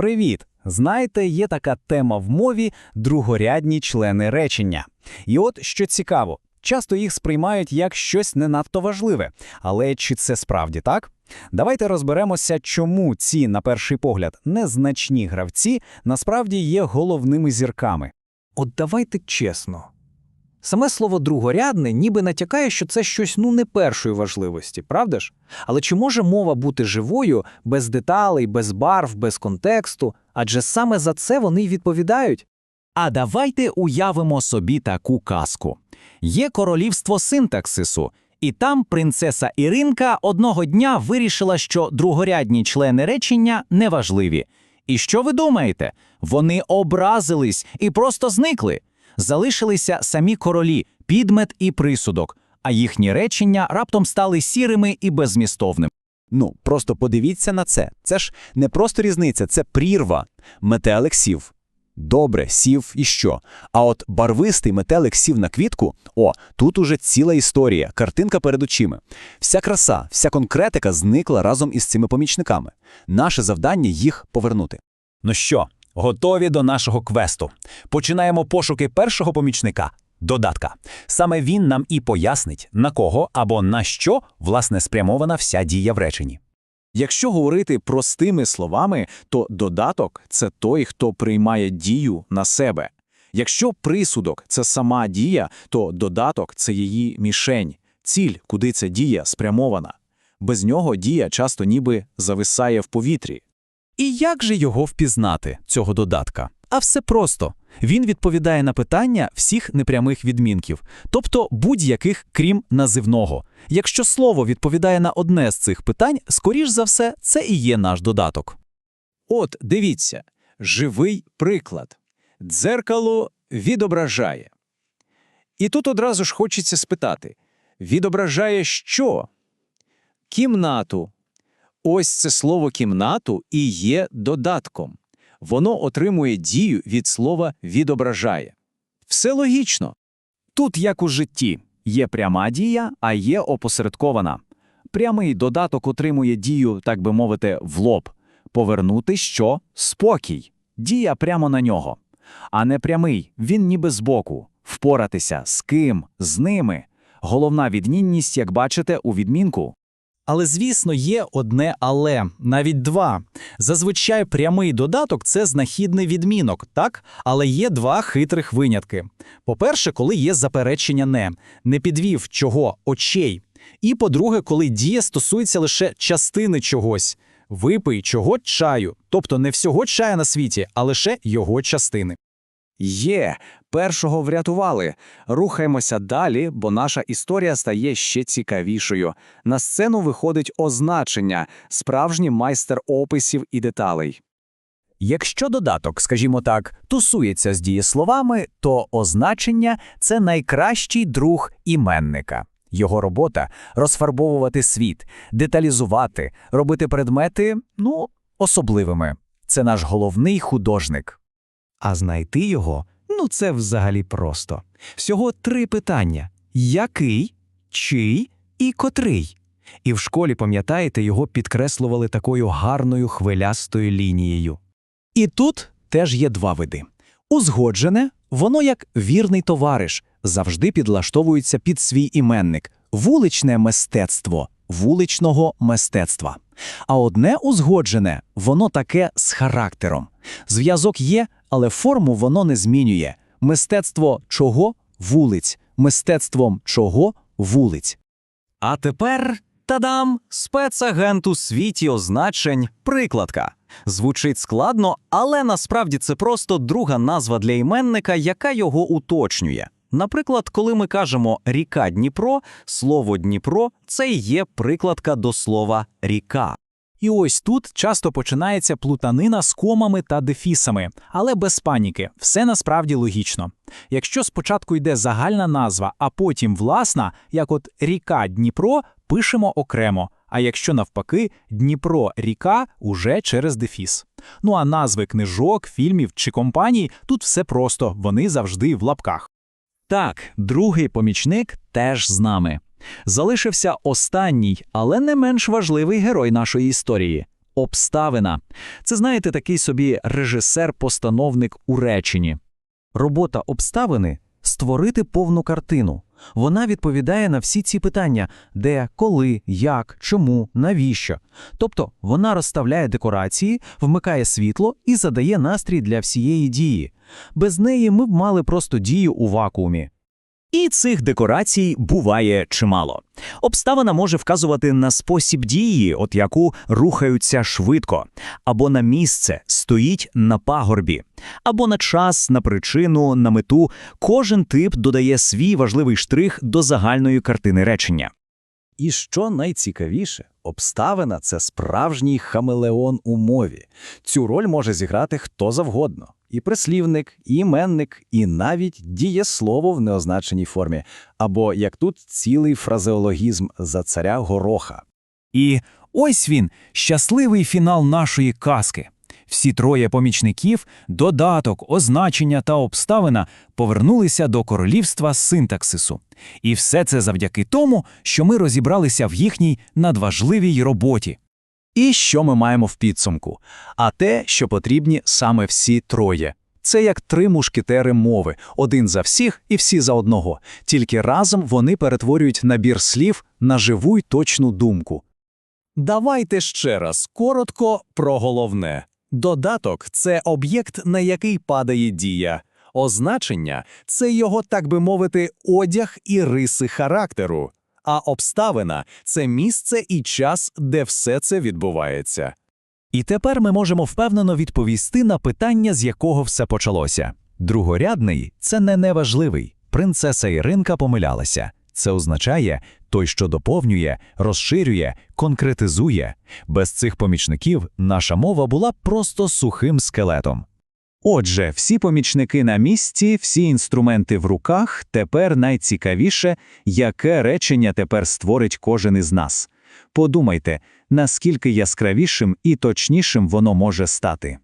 Привіт! Знаєте, є така тема в мові другорядні члени речення. І от що цікаво, часто їх сприймають як щось не надто важливе. Але чи це справді так? Давайте розберемося, чому ці, на перший погляд, незначні гравці насправді є головними зірками. От давайте чесно. Саме слово другорядне ніби натякає, що це щось ну не першої важливості, правда ж? Але чи може мова бути живою без деталей, без барв, без контексту? Адже саме за це вони й відповідають. А давайте уявимо собі таку казку. Є королівство синтаксису, і там принцеса Іринка одного дня вирішила, що другорядні члени речення неважливі. І що ви думаєте? Вони образились і просто зникли. Залишилися самі королі, підмет і присудок, а їхні речення раптом стали сірими і беззмістовними. Ну, просто подивіться на це. Це ж не просто різниця, це прірва. Метелик сів. Добре, сів і що? А от барвистий метелик сів на квітку. О, тут уже ціла історія, картинка перед очима. Вся краса, вся конкретика зникла разом із цими помічниками. Наше завдання їх повернути. Ну що, готові до нашого квесту? Починаємо пошуки першого помічника додатка. Саме він нам і пояснить, на кого або на що власне спрямована вся дія в реченні. Якщо говорити простими словами, то додаток це той, хто приймає дію на себе. Якщо присудок це сама дія, то додаток це її мішень, ціль, куди ця дія спрямована. Без нього дія часто ніби зависає в повітрі. І як же його впізнати, цього додатка? А все просто. Він відповідає на питання всіх непрямих відмінків, тобто будь-яких, крім називного. Якщо слово відповідає на одне з цих питань, скоріш за все, це і є наш додаток. От, дивіться, живий приклад. Дзеркало відображає. І тут одразу ж хочеться спитати: відображає що? Кімнату. Ось це слово кімнату і є додатком. Воно отримує дію від слова відображає. Все логічно. Тут, як у житті, є пряма дія, а є опосередкована. Прямий додаток отримує дію, так би мовити, в лоб. Повернути що? Спокій. Дія прямо на нього. А не прямий, він ніби збоку. Впоратися з ким, з ними. Головна відмінність, як бачите, у відмінку. Але, звісно, є одне але, навіть два. Зазвичай прямий додаток це знахідний відмінок, так? Але є два хитрих винятки. По-перше, коли є заперечення не, не підвів чого очей. І по-друге, коли дія стосується лише частини чогось. Випий чого чаю, тобто не всього чая на світі, а лише його частини. Є, першого врятували. Рухаємося далі, бо наша історія стає ще цікавішою. На сцену виходить означення, справжній майстер описів і деталей. Якщо додаток, скажімо так, тусується з дієсловами, то означення це найкращий друг іменника. Його робота розфарбовувати світ, деталізувати, робити предмети, ну, особливими. Це наш головний художник. А знайти його ну це взагалі просто. Всього три питання: який, чий і котрий. І в школі, пам'ятаєте, його підкреслювали такою гарною хвилястою лінією. І тут теж є два види. Узгоджене, воно як вірний товариш, завжди підлаштовується під свій іменник, вуличне мистецтво вуличного мистецтва. А одне узгоджене, воно таке з характером. Зв'язок є, але форму воно не змінює. Мистецтво чого вулиць, мистецтвом чого вулиць. А тепер тадам! Спецагент у світі означень прикладка. Звучить складно, але насправді це просто друга назва для іменника, яка його уточнює. Наприклад, коли ми кажемо ріка Дніпро, слово Дніпро це і є прикладка до слова ріка. І ось тут часто починається плутанина з комами та дефісами, але без паніки, все насправді логічно. Якщо спочатку йде загальна назва, а потім власна, як от ріка Дніпро, пишемо окремо. А якщо навпаки, Дніпро ріка уже через дефіс. Ну а назви книжок, фільмів чи компаній тут все просто, вони завжди в лапках. Так, другий помічник теж з нами. Залишився останній, але не менш важливий герой нашої історії Обставина. Це, знаєте, такий собі режисер-постановник у реченні. Робота обставини створити повну картину. Вона відповідає на всі ці питання: де, коли, як, чому, навіщо. Тобто вона розставляє декорації, вмикає світло і задає настрій для всієї дії. Без неї ми б мали просто дію у вакуумі. І цих декорацій буває чимало. Обставина може вказувати на спосіб дії, от яку рухаються швидко, або на місце, стоїть на пагорбі, або на час, на причину, на мету. Кожен тип додає свій важливий штрих до загальної картини речення. І що найцікавіше, обставина це справжній хамелеон у мові. Цю роль може зіграти хто завгодно: і прислівник, і іменник, і навіть дієслово в неозначеній формі, або як тут цілий фразеологізм за царя Гороха. І ось він, щасливий фінал нашої казки. Всі троє помічників, додаток, означення та обставина повернулися до королівства синтаксису. І все це завдяки тому, що ми розібралися в їхній надважливій роботі. І що ми маємо в підсумку? А те, що потрібні саме всі троє. Це як три мушкетери мови, один за всіх і всі за одного. Тільки разом вони перетворюють набір слів на живу й точну думку. Давайте ще раз коротко про головне. Додаток це об'єкт, на який падає дія. Означення це його, так би мовити, одяг і риси характеру. А обставина це місце і час, де все це відбувається. І тепер ми можемо впевнено відповісти на питання, з якого все почалося. Другорядний це не неважливий. Принцеса Іринка помилялася. Це означає той, що доповнює, розширює, конкретизує. Без цих помічників наша мова була просто сухим скелетом. Отже, всі помічники на місці, всі інструменти в руках, тепер найцікавіше, яке речення тепер створить кожен із нас. Подумайте, наскільки яскравішим і точнішим воно може стати.